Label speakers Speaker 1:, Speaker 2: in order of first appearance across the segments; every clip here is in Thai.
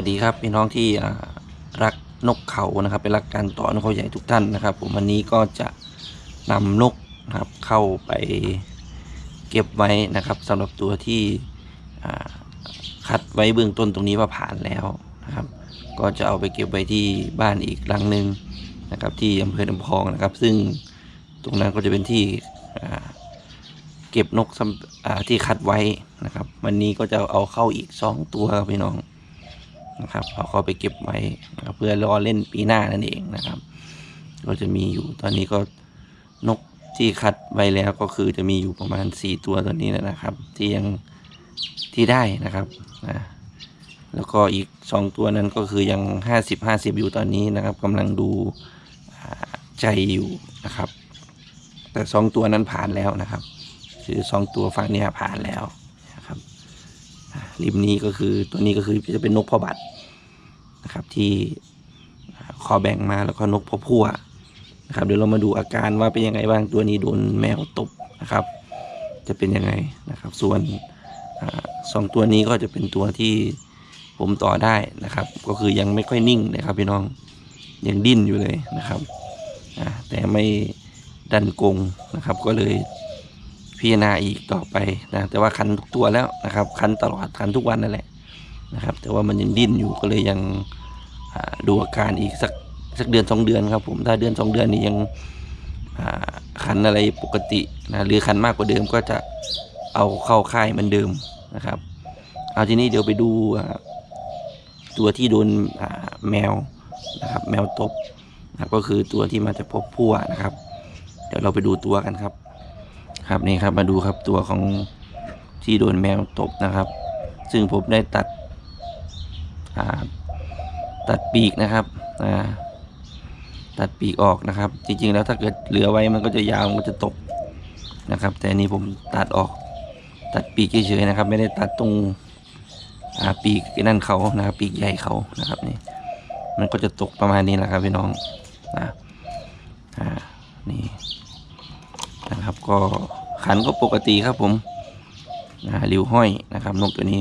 Speaker 1: วัสดีครับพี่น้องที่รักนกเขานะครับเป็นรักการต่อนกเขาใหญ่ทุกท่านนะครับ ผมวันนี้ก็จะนำนกนะครับเข้าไปเก็บไว้นะครับสำหรับตัวที่คัดไว้เบื้องต้นตรงนี้ว่าผ่านแล้วนะครับ ก็จะเอาไปเก็บไว้ที่บ้านอีกหลังหนึ่งนะครับ ที่อำเภอลำพองนะครับ ซึ่งตรงนั้นก็จะเป็นที่เก็บนกที่คัดไว้นะครับ วันนี้ก็จะเอาเข้าอีกสองตัวครับพี่น้อง นะครับเอาเข้าไปเก็บไว้เพื่อรอเล่นปีหน้านั่นเองนะครับ ก็จะมีอยู่ตอนนี้ก็นกที่คัดไว้แล้วก็คือจะมีอยู่ประมาณสี่ตัวตอนนี้นะครับ ที่ยังที่ได้นะครับนะแล้วก็อีกสองตัวนั้นก็คือยังห้าสิบห้าสิบอยู่ตอนนี้นะครับกำลังดูใจอยู่นะครับ แต่สองตัวนั้นผ่านแล้วนะครับ คือสองตัวฝั่งนี้ผ่านแล้ว ริมนี้ก็คือตัวนี้ก็คือจะเป็นนกพ่อบัตรนะครับ ที่คอแบ่งมาแล้วก็นกพ่อพัวนะครับ เดี๋ยวเรามาดูอาการว่าเป็นยังไงบ้างตัวนี้โดนแมวตบนะครับ จะเป็นยังไงนะครับ ส่วนอสองตัวนี้ก็จะเป็นตัวที่ผมต่อได้นะครับ ก็คือยังไม่ค่อยนิ่งนะครับพี่น้องยังดิ้นอยู่เลยนะครับแต่ไม่ดันกงนะครับ ก็เลย พิจารณาอีกต่อไปนะแต่ว่าคันทุกตัวแล้วนะครับ คันตลอดคันทุกวันนั่นแหละนะครับ แต่ว่ามันยังดิ้นอยู่ก็เลยยังดูอาการอีกสักสักเดือนสองเดือนครับผมถ้าเดือนสองเดือนนี้ยังคันอะไรปกตินะหรือคันมากกว่าเดิมก็จะเอาเข้าค่ายเหมือนเดิมนะครับ เอาทีนี้เดี๋ยวไปดูตัวที่โดนแมวนะครับ แมวตบนะก็คือตัวที่มาจากพบพั่วนะครับ เดี๋ยวเราไปดูตัวกันครับ ครับนี่ครับมาดูครับตัวของที่โดนแมวตบนะครับ ซึ่งผมได้ตัดตัดปีกนะครับตัดปีกออกนะครับ จริงๆแล้วถ้าเกิดเหลือไว้มันก็จะยาวมันก็จะตกนะครับ แต่นี้ผมตัดออกตัดปีกเฉยๆนะครับ ไม่ได้ตัดตรงปีกนั่นเขานะครับ ปีกใหญ่เขานะครับนี่มันก็จะตกประมาณนี้แหละครับพี่น้องนะอ่านี่นะครับก็ ขันก็ปกติครับผมนะริ้วห้อยนะครับ นกตัวนี้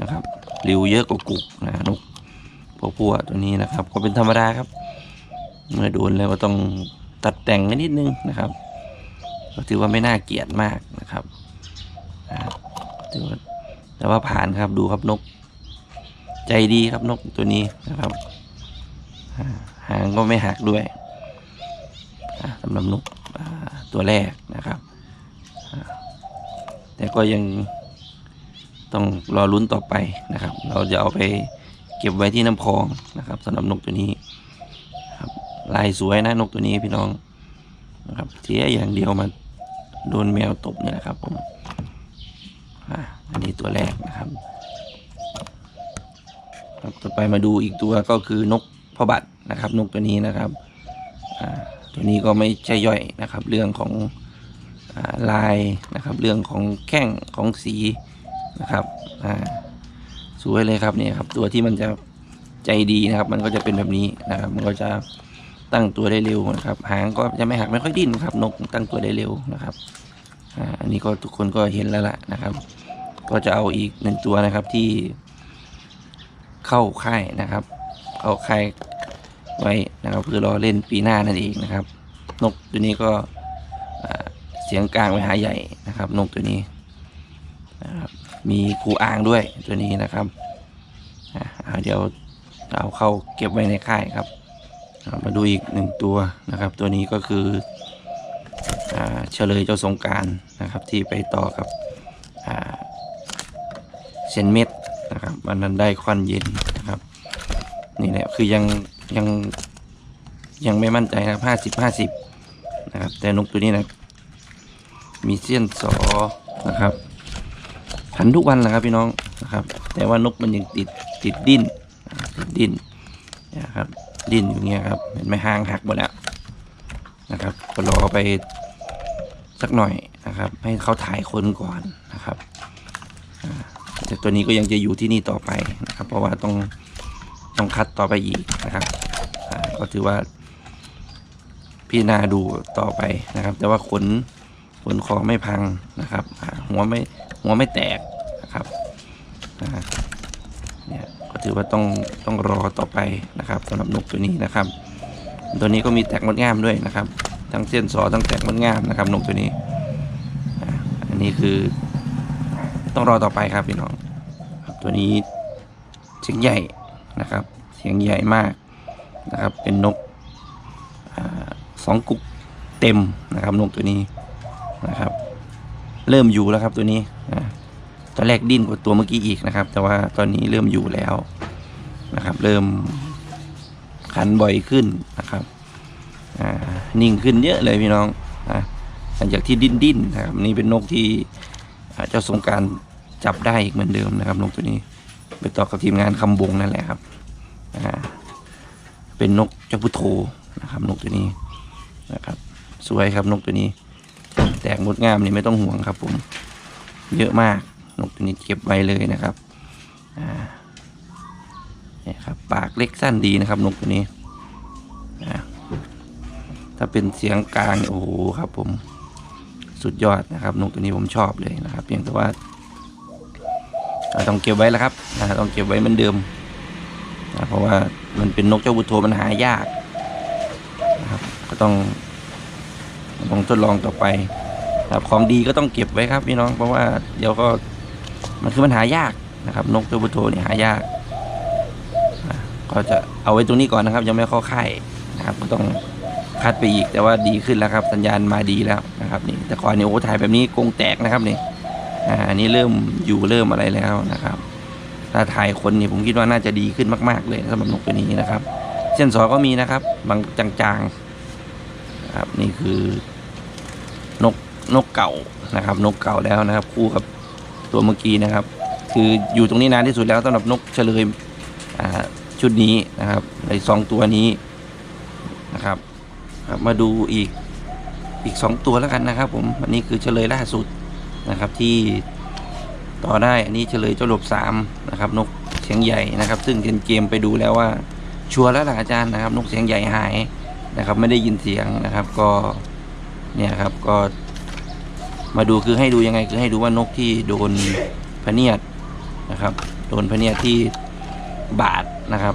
Speaker 1: นะครับริ้วเยอะกว่ากุกนะนกพวกพวตัวนี้นะครับ ก็เป็นธรรมดาครับ เมื่อโดนแล้วก็ต้องตัดแต่งกันนิดนึงนะครับก็ถือว่าไม่น่าเกลียดมากนะครับถือว่าแต่ว่าผ่านครับดูครับนก ใจดีครับนกตัวนี้นะครับหางก็ไม่หักด้วยสำหรับนกตัวแรกนะครับ แต่ก็ยังต้องรอลุ้นต่อไปนะครับ เราจะเอาไปเก็บไว้ที่น้ำพองนะครับสำหรับนกตัวนี้ครับลายสวยนะนกตัวนี้พี่น้องนะครับเสียอย่างเดียวมาโดนแมวตบเนี่ยนะครับผมอ่าอันนี้ตัวแรกนะครับครับต่อไปมาดูอีกตัวก็คือนกพอบัตนะครับ นกตัวนี้นะครับอ่าตัวนี้ก็ไม่ใช่ย่อยนะครับ เรื่องของ ลายนะครับ เรื่องของแข้งของสีนะครับอ่าสวยเลยครับเนี่ยครับ ตัวที่มันจะใจดีนะครับ มันก็จะเป็นแบบนี้นะครับ มันก็จะตั้งตัวได้เร็วนะครับ หางก็จะไม่หักไม่ค่อยดิ้นครับ นกตั้งตัวได้เร็วนะครับอ่าอันนี้ก็ทุกคนก็เห็นแล้วล่ะนะครับ ก็จะเอาอีกหนึ่งตัวนะครับที่เข้าค่ายนะครับ เข้าค่ายไว้นะครับเพื่อรอเล่นปีหน้านั่นเองนะครับ นกตัวนี้ก็ สียงกลางไปหาใหญ่นะครับนกตัวนี้นะครับมีครูอ่างด้วยตัวนี้นะครับอ่าอ่าเดี๋ยวเอาเข้าเก็บไว้ในค่ายครับ มาดูอีกหนึ่งตัวนะครับ ตัวนี้ก็คือเฉลยเจ้าสงการนะครับที่ไปต่อกับเซนเม็ดนะครับวันนั้นได้ควันเย็นนะครับ นี่แหละคือยังยังยังไม่มั่นใจนะครับห้าสิบห้าสิบนะครับแต่นกตัวนี้นะ มีเสี้ยนสอนะครับหันทุกวันแหละครับพี่น้องนะครับ แต่ว่านกมันยังติดติดดิ้นติดดิ้นนะครับดิ้นอยู่เงี้ยครับเห็นไหมหางหักหมดแล้วนะครับก็รอไปสักหน่อยนะครับ ให้เขาถ่ายคนก่อนนะครับแต่ตัวนี้ก็ยังจะอยู่ที่นี่ต่อไปนะครับ เพราะว่าต้องต้องคัดต่อไปอีกนะครับก็ถือว่าพิจารณาดูต่อไปนะครับ แต่ว่าขน ขนคอไม่พังนะครับ หัวไม่หัวไม่แตกนะครับเนี่ยก็ถือว่าต้องต้องรอต่อไปนะครับสำหรับนกตัวนี้นะครับ ตัวนี้ก็มีแตกมดงามด้วยนะครับ ทั้งเส้นสอทั้งแตกมดงามนะครับนกตัวนี้อันนี้คือต้องรอต่อไปครับพี่น้องตัวนี้เสียงใหญ่นะครับ เสียงใหญ่มากนะครับ เป็นนกอสองกุกเต็มนะครับนกตัวนี้ นะครับ เริ่มอยู่แล้วครับตัวนี้อ่าตอนแรกดิ้นกว่าตัวเมื่อกี้อีกนะครับ แต่ว่าตอนนี้เริ่มอยู่แล้วนะครับ เริ่มขันบ่อยขึ้นนะครับนิ่งขึ้นเยอะเลยพี่น้องอะหลังจากที่ดิ้นดิ้นนะครับนี่เป็นนกที่เจ้าสงการจับได้อีกเหมือนเดิมนะครับนกตัวนี้ไปต่อกับทีมงานคำบงนั่นแหละครับเป็นนกเจ้าพุทโธนะครับ นกตัวนี้นะครับ สวยครับนกตัวนี้ แตกมดงามนี่ไม่ต้องห่วงครับ ผม เยอะมากนกตัวนี้เก็บไว้เลยนะครับอ่านี่ครับปากเล็กสั้นดีนะครับ นกตัวนี้ถ้าเป็นเสียงกลางโอ้โหครับ ผมสุดยอดนะครับ นกตัวนี้ผมชอบเลยนะครับ เพียงแต่ว่าต้องเก็บไว้แล้วครับต้องเก็บไว้เหมือนเดิมนะเพราะว่ามันเป็นนกเจ้าบุตโทมันหายากนะครับ ก็ต้องลองทดลองต่อไป ครับของดีก็ต้องเก็บไว้ครับพี่น้องเพราะว่าเดี๋ยวก็มันคือมันหายากนะครับ นกตัวบุโทเนี่หายาก ก็จะเอาไว้ตรงนี้ก่อนนะครับ ยังไม่เข้าค่ายนะครับ ก็ต้องคัดไปอีกแต่ว่าดีขึ้นแล้วครับ สัญญาณมาดีแล้วนะครับนี่แต่ก่อนนี่โอ้ถ่ายแบบนี้กรงแตกนะครับนี่อ่าอันนี้เริ่มอยู่เริ่มอะไรแล้วนะครับ ถ้าถ่ายคนนี่ผมคิดว่าน่าจะดีขึ้นมาก ๆ เลยสำหรับนกตัวนี้นะครับ เส้นสอก็มีนะครับ บางจางๆครับนี่คือนก นกเก่านะครับ นกเก่าแล้วนะครับ คู่กับตัวเมื่อกี้นะครับ คืออยู่ตรงนี้นานที่สุดแล้วสำหรับนกเฉลยชุดนี้นะครับในสองตัวนี้นะครับครับ มาดูอีกอีกสองตัวแล้วกันนะครับ ผมอันนี้คือเฉลยล่าสุดนะครับที่ต่อได้อันนี้เฉลยเจ้าหลบสามนะครับนกเสียงใหญ่นะครับ ซึ่งเกมเกมไปดูแล้วว่าชัวร์แล้วล่ะอาจารย์นะครับ นกเสียงใหญ่หายนะครับ ไม่ได้ยินเสียงนะครับ ก็เนี่ยครับก็ มาดูคือให้ดูยังไงคือให้ดูว่านกที่โดนพเนียดนะครับ โดนพเนียดที่บาดนะครับ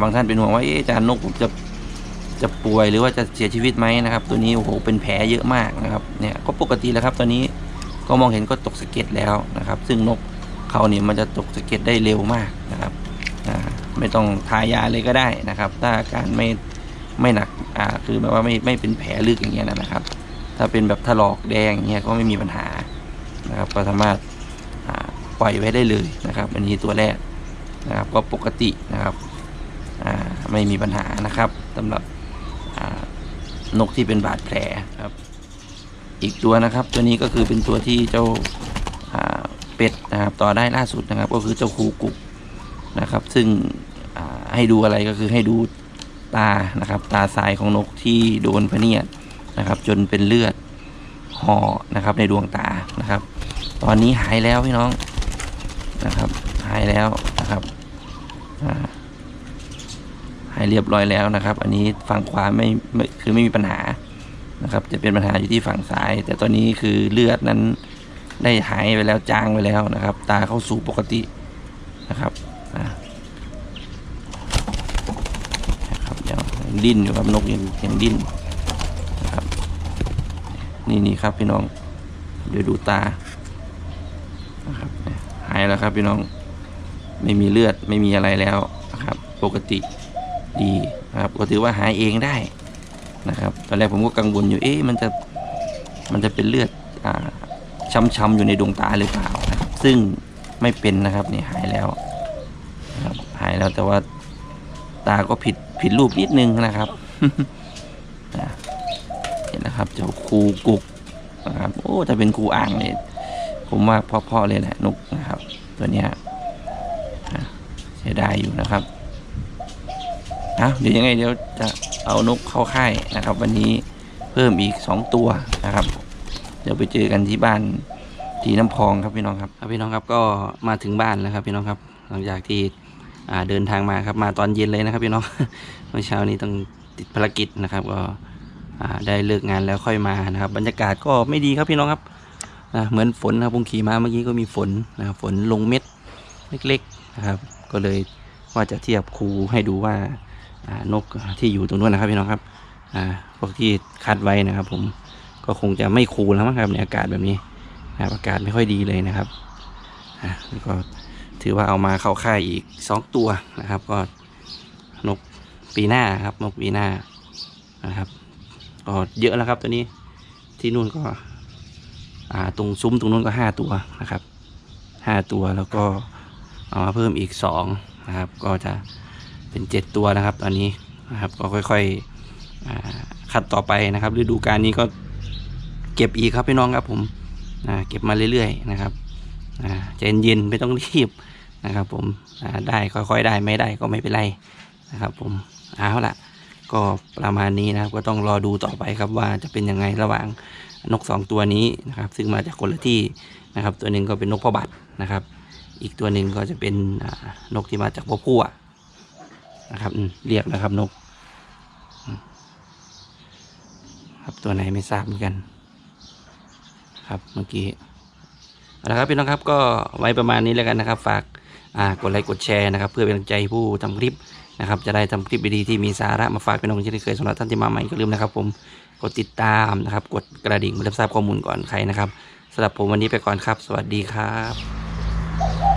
Speaker 1: บางท่านเป็นห่วงว่าเอ๊ะอาจารย์นกผมจะจะป่วยหรือว่าจะเสียชีวิตไหมนะครับ ตัวนี้โอ้โหเป็นแผลเยอะมากนะครับเนี่ยก็ปกติแล้วครับตอนนี้ก็มองเห็นก็ตกสะเก็ดแล้วนะครับ ซึ่งนกเขาเนี่ยมันจะตกสะเก็ดได้เร็วมากนะครับไม่ต้องทายาเลยก็ได้นะครับ ถ้าอาการไม่ไม่หนักอ่าคือแบบว่าไม่ไม่เป็นแผลลึกอย่างเงี้ยนะครับ ถ้าเป็นแบบถลอกแดงอย่างเงี้ยก็ไม่มีปัญหานะครับ ก็สามารถปล่อยไว้ได้เลยนะครับ อันนี้ตัวแรกนะครับก็ปกตินะครับไม่มีปัญหานะครับสำหรับนกที่เป็นบาดแผลครับ อีกตัวนะครับ ตัวนี้ก็คือเป็นตัวที่เจ้าเป็ดนะครับต่อได้ล่าสุดนะครับ ก็คือเจ้าคูกุกนะครับ ซึ่งให้ดูอะไรก็คือให้ดูตานะครับ ตาซ้ายของนกที่โดนพเนียด นะครับ จนเป็นเลือดห่อนะครับ ในดวงตานะครับ ตอนนี้หายแล้วพี่น้องนะครับ หายแล้วนะครับหายเรียบร้อยแล้วนะครับ อันนี้ฝั่งขวาไม่ไม่คือไม่มีปัญหานะครับ จะเป็นปัญหาอยู่ที่ฝั่งซ้าย แต่ตอนนี้คือเลือดนั้นได้หายไปแล้วจางไปแล้วนะครับ ตาเข้าสู่ปกตินะครับนะครับยังดิ้นอยู่ครับนกยังยังดิ้น นี่นี่ครับพี่น้อง เดี๋ยวดูตานะครับหายแล้วครับพี่น้องไม่มีเลือดไม่มีอะไรแล้วนะครับ ปกติดีนะครับก็ถือว่าหายเองได้นะครับ ตอนแรกผมก็กังวลอยู่เอ๊ะมันจะมันจะเป็นเลือดอ่าช้ำๆอยู่ในดวงตาหรือเปล่านะครับ ซึ่งไม่เป็นนะครับนี่หายแล้วนะครับหายแล้วแต่ว่าตาก็ผิดผิดรูปนิดนึงนะครับอะ นะครับ เจ้าคูกุกนะครับโอ้ถ้าเป็นคูอ่างเนี่ยผมว่าพ่อๆเลยแหละนกนะครับ ตัวเนี้ยเสียดายอยู่นะครับอะเดี๋ยวยังไงเดี๋ยวจะเอานกเข้าค่ายนะครับ วันนี้เพิ่มอีกสองตัวนะครับ เดี๋ยวไปเจอกันที่บ้านที่น้ำพองครับพี่น้องครับครับพี่น้องครับก็มาถึงบ้านแล้วครับพี่น้องครับ หลังจากที่เดินทางมาครับมาตอนเย็นเลยนะครับพี่น้องเมื่อเช้านี้ต้องติดภารกิจนะครับก็ ได้เลิกงานแล้วค่อยมานะครับ บรรยากาศก็ไม่ดีครับพี่น้องครับนะเหมือนฝนครับผมขี่มาเมื่อกี้ก็มีฝนนะครับฝนลงเม็ดเล็กๆนะครับ ก็เลยว่าจะเทียบครูให้ดูว่าานกที่อยู่ตรงนู้นนะครับพี่น้องครับอ่าพวกที่คัดไว้นะครับ ผมก็คงจะไม่คูแล้วมั้งครับในอากาศแบบนี้นะอากาศไม่ค่อยดีเลยนะครับอ่ก็ถือว่าเอามาเข้าค่ายอีกสองตัวนะครับ ก็นกปีหน้าครับนกปีหน้านะครับ ก็เยอะแล้วครับตัวนี้ที่นู่นก็อ่าตรงซุ้มตรงนู้นก็ห้าตัวนะครับห้าตัวแล้วก็เอามาเพิ่มอีกสองนะครับ ก็จะเป็นเจ็ดตัวนะครับ ตอนนี้นะครับก็ค่อยๆคัดต่อไปนะครับฤดูกาลนี้ก็เก็บอีกครับพี่น้องครับผมเก็บมาเรื่อยๆนะครับใจเย็นๆไม่ต้องรีบนะครับ ผมได้ค่อยๆได้ไม่ได้ก็ไม่เป็นไรนะครับ ผมเอาละ ก็ประมาณนี้นะครับ ก็ต้องรอดูต่อไปครับว่าจะเป็นยังไงระหว่างนกสองตัวนี้นะครับ ซึ่งมาจากคนละที่นะครับ ตัวหนึ่งก็เป็นนกพ่อบัตนะครับ อีกตัวหนึ่งก็จะเป็นนกที่มาจากพ่อพัวนะครับเรียกนะครับนก ครับตัวไหนไม่ทราบเหมือนกัน ครับเมื่อกี้เอาละครับพี่น้องครับก็ไว้ประมาณนี้แล้วกันนะครับ ฝากกดไลค์กดแชร์นะครับ เพื่อเป็นกำลังใจผู้ทำคลิป นะครับจะได้ทำคลิปดีๆที่มีสาระมาฝากเป็นองค์เช่นเคยสำหรับท่านที่มาใหม่ก็ลืมนะครับ ผมกดติดตามนะครับ กดกระดิ่งเพื่อรับทราบข้อมูลก่อนใครนะครับสำหรับผมวันนี้ไปก่อนครับ สวัสดีครับ